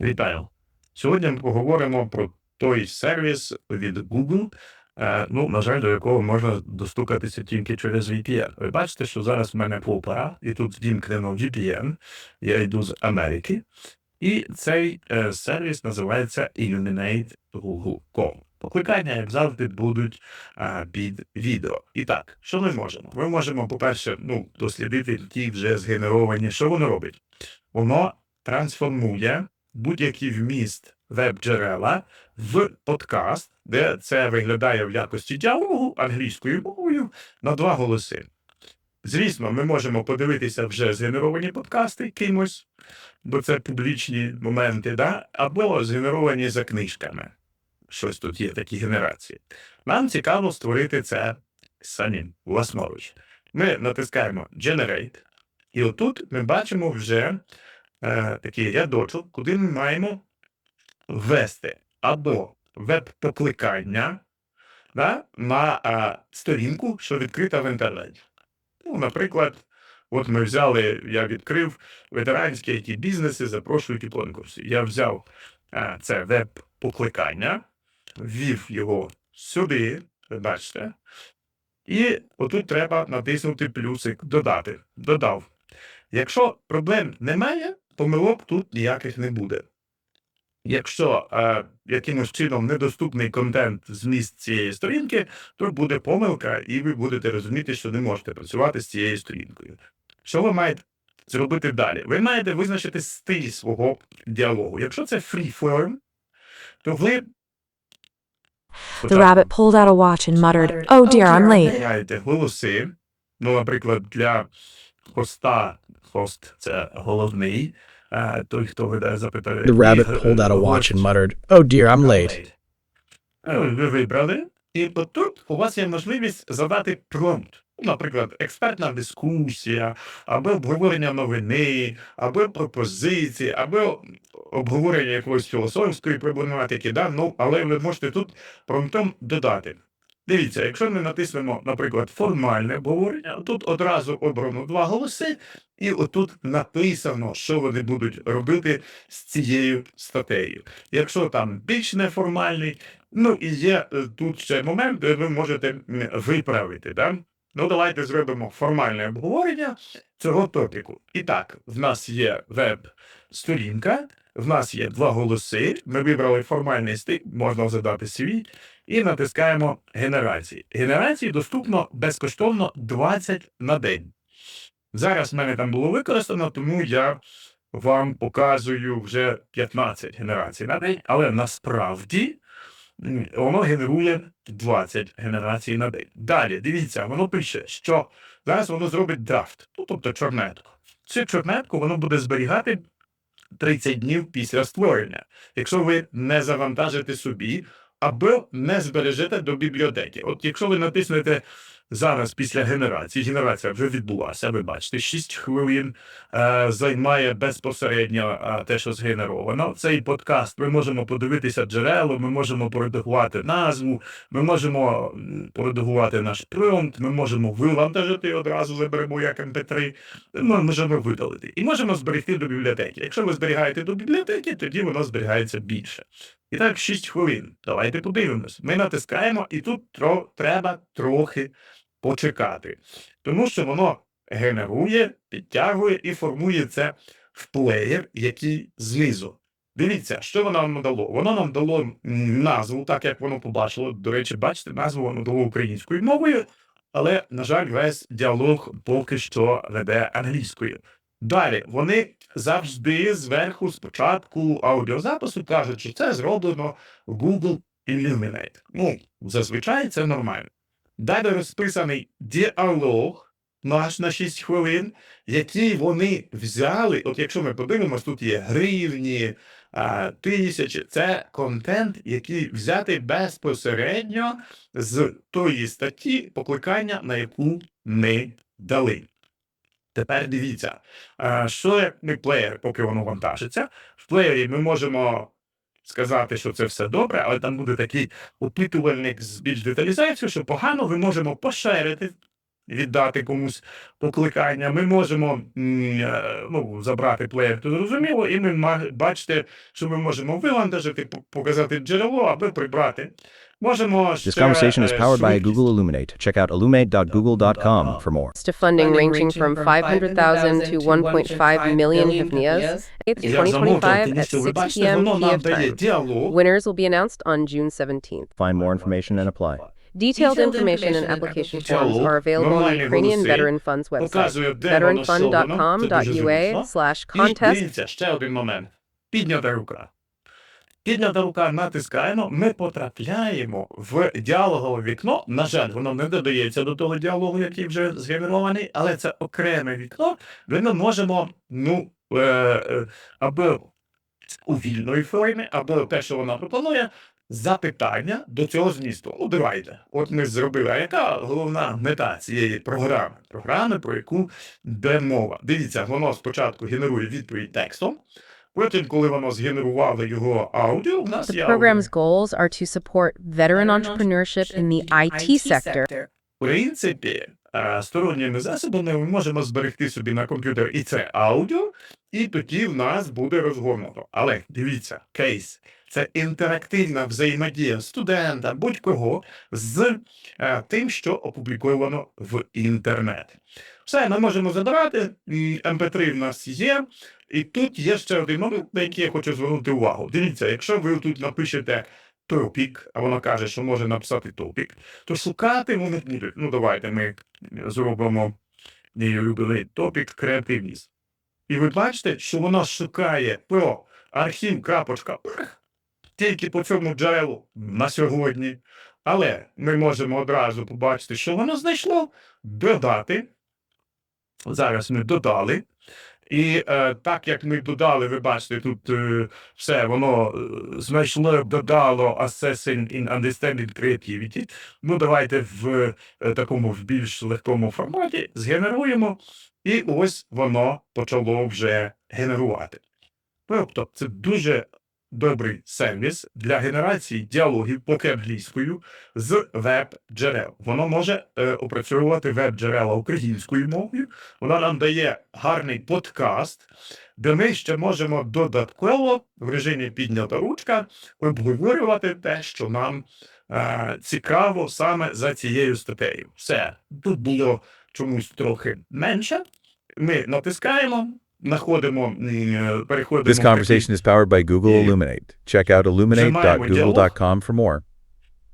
Вітаю! Сьогодні ми поговоримо про той сервіс від Google, е, ну, на жаль, до якого можна достукатися тільки через VPN. Ви бачите, що зараз в мене попа, і тут вімкнено VPN, я йду з Америки, і цей е, сервіс називається Illuminate Google.com. Покликання, як завжди, будуть а, під відео. І так, що ми можемо? Ми можемо, по-перше, ну, дослідити ті вже згенеровані. Що воно робить? Воно трансформує будь-який вміст веб-джерела в подкаст, де це виглядає в якості діалогу англійською мовою на два голоси. Звісно, ми можемо подивитися вже згенеровані подкасти кимось, бо це публічні моменти, да? або згенеровані за книжками. Щось тут є такі генерації. Нам цікаво створити це самим власноруч. Ми натискаємо Generate, і отут ми бачимо вже е, такий рядочок, куди ми маємо ввести або веб-покликання да, на е, сторінку, що відкрита в інтернеті. Ну, наприклад, от ми взяли, я відкрив ветеранські it бізнеси, запрошують у конкурси. Я взяв е, це веб-покликання, ввів його сюди, бачите, і отут треба натиснути плюсик Додати. Додав. Якщо проблем немає, помилок тут ніяких не буде. Якщо е, якимось чином недоступний контент зміст цієї сторінки, то буде помилка, і ви будете розуміти, що не можете працювати з цією сторінкою. Що ви маєте зробити далі? Ви маєте визначити стиль свого діалогу. Якщо це freeform, то ви The rabbit pulled out a watch and muttered, Oh dear, I'm late. Голоси. Ну, наприклад, для хоста, хост це головний, е, той, хто веде запитання. The rabbit pulled out a watch and muttered, Oh dear, I'm late. Е, Ви вибрали, і тут у вас є можливість задати промпт. Наприклад, експертна дискусія, або обговорення новини, або пропозиції, або обговорення якоїсь філософської проблематики, да? ну, але ви можете тут промптом додати. Дивіться, якщо ми натиснемо, наприклад, формальне обговорення, тут одразу обрано два голоси, і отут написано, що вони будуть робити з цією статтею. Якщо там більш неформальний, ну і є е, тут ще момент, де ви можете виправити. Да? Ну, давайте зробимо формальне обговорення цього топіку. І так, в нас є веб-сторінка, в нас є два голоси. Ми вибрали формальний стиль, можна задати свій, і натискаємо генерації. Генерації доступно безкоштовно 20 на день. Зараз в мене там було використано, тому я вам показую вже 15 генерацій на день, але насправді воно генерує 20 генерацій на день. Далі, дивіться, воно пише, що зараз воно зробить драфт, ну, тобто чорнетку. Цю чорнетку воно буде зберігати 30 днів після створення, якщо ви не завантажите собі або не збережете до бібліотеки. От якщо ви натиснете зараз після генерації, генерація вже відбулася, ви бачите, 6 хвилин е, займає безпосередньо е, те, що згенеровано. Цей подкаст ми можемо подивитися джерело, ми можемо поредагувати назву, ми можемо поредагувати наш промпт, ми можемо вивантажити одразу, виберемо як MP3, ми можемо видалити. І можемо зберегти до бібліотеки. Якщо ви зберігаєте до бібліотеки, тоді воно зберігається більше. І так, 6 хвилин. Давайте подивимось. Ми натискаємо, і тут тро, треба трохи почекати. Тому що воно генерує, підтягує і формує це в плеєр, який знизу. Дивіться, що воно нам дало. Воно нам дало назву, так як воно побачило. До речі, бачите, назву воно дало українською мовою, але, на жаль, весь діалог поки що веде англійською. Далі вони завжди зверху, спочатку аудіозапису кажуть, що це зроблено в Google Illuminate. Ну, зазвичай це нормально. Далі розписаний діалог наш на 6 хвилин, який вони взяли. От якщо ми подивимось, тут є гривні, тисячі. Це контент, який взятий безпосередньо з тої статті покликання, на яку ми дали. Тепер дивіться, що як не плеєр, поки воно вантажиться. В плеєрі ми можемо сказати, що це все добре, але там буде такий опитувальник з більш деталізацією, що погано ми можемо поширити віддати комусь покликання. Ми можемо м, е, ну, забрати плеєр, то зрозуміло, і ми ма- бачите, що ми можемо вивантажити, по- показати джерело, аби прибрати. Можемо This ще, conversation is е, powered by швидкість. Google Illuminate. Check out illuminate.google.com for more. to funding ranging from 500,000 to 1.5 million hryvnias. 8th, Я замовчав, 2025 тому at що ви 6 бачите, p.m. воно нам Kiev дає time. діалог. Winners will be announced on June 17th. Find more information and apply. Detailed information and application forms are available on the Ukrainian Veteran Fund's website, veteranfund.com.ua slash contest дивіться, ще один момент. Піднята рука. Піднята рука натискаємо, ми потрапляємо в діалогове вікно. На жаль, воно не додається до того діалогу, який вже згенерований, але це окреме вікно, де ми можемо, ну, е, е, або у вільної формі, або те, що вона пропонує, запитання до цього змісту. Ну, давайте. От ми зробили. А яка головна мета цієї програми? Програми, про яку йде мова. Дивіться, воно спочатку генерує відповідь текстом. Потім, коли воно згенерувало його аудіо, у нас The є program's аудіо. goals are to support veteran entrepreneurship in the IT sector В принципі, сторонніми засобами ми можемо зберегти собі на комп'ютер і це аудіо, і тоді в нас буде розгорнуто. Але дивіться, кейс це інтерактивна взаємодія студента, будь-кого з е, тим, що опубліковано в інтернет. Все, ми можемо забирати. м, MP3 в нас є. І тут є ще один момент, на який я хочу звернути увагу. Дивіться, якщо ви тут напишете топік, а воно каже, що може написати топік, то шукати вони будуть. Ну, давайте ми зробимо мій улюблений топік креативність. І ви бачите, що воно шукає про архів крапочка тільки по цьому джерелу на сьогодні. Але ми можемо одразу побачити, що воно знайшло, додати. Зараз ми додали. І е, так як ми додали, ви бачите, тут е, все воно е, знайшло, додало Assessing in Understanding Creativity. Ну, давайте в е, такому в більш легкому форматі згенеруємо, і ось воно почало вже генерувати. Тобто, це дуже добрий сервіс для генерації діалогів поки англійською з веб-джерел. Воно може е, опрацьовувати веб-джерела українською мовою. Воно нам дає гарний подкаст, де ми ще можемо додатково в режимі піднята ручка обговорювати те, що нам е, цікаво саме за цією статтею. Все, тут було чомусь трохи менше. Ми натискаємо, знаходимо, м, переходимо. This в такий conversation is powered by Google Yeah. Illuminate. Check out illuminate.google.com for more.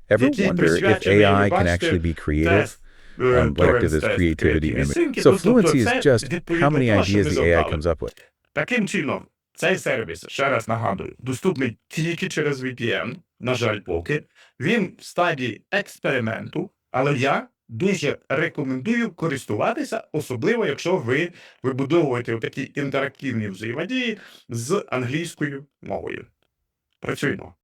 Ever Які wonder if присвячені, AI ви can бачите, actually be creative? тест, е, Um, what Торренс active is тест creativity Creativity image? Sync, So тобто fluency це is just відповідно how many того, що ideas ми the AI завдали. comes up with. Таким чином, цей сервіс, ще раз нагадую, доступний тільки через VPN, на жаль, поки. Він в стадії експерименту, але я дуже рекомендую користуватися, особливо якщо ви вибудовуєте такі інтерактивні взаємодії з англійською мовою. Працюємо.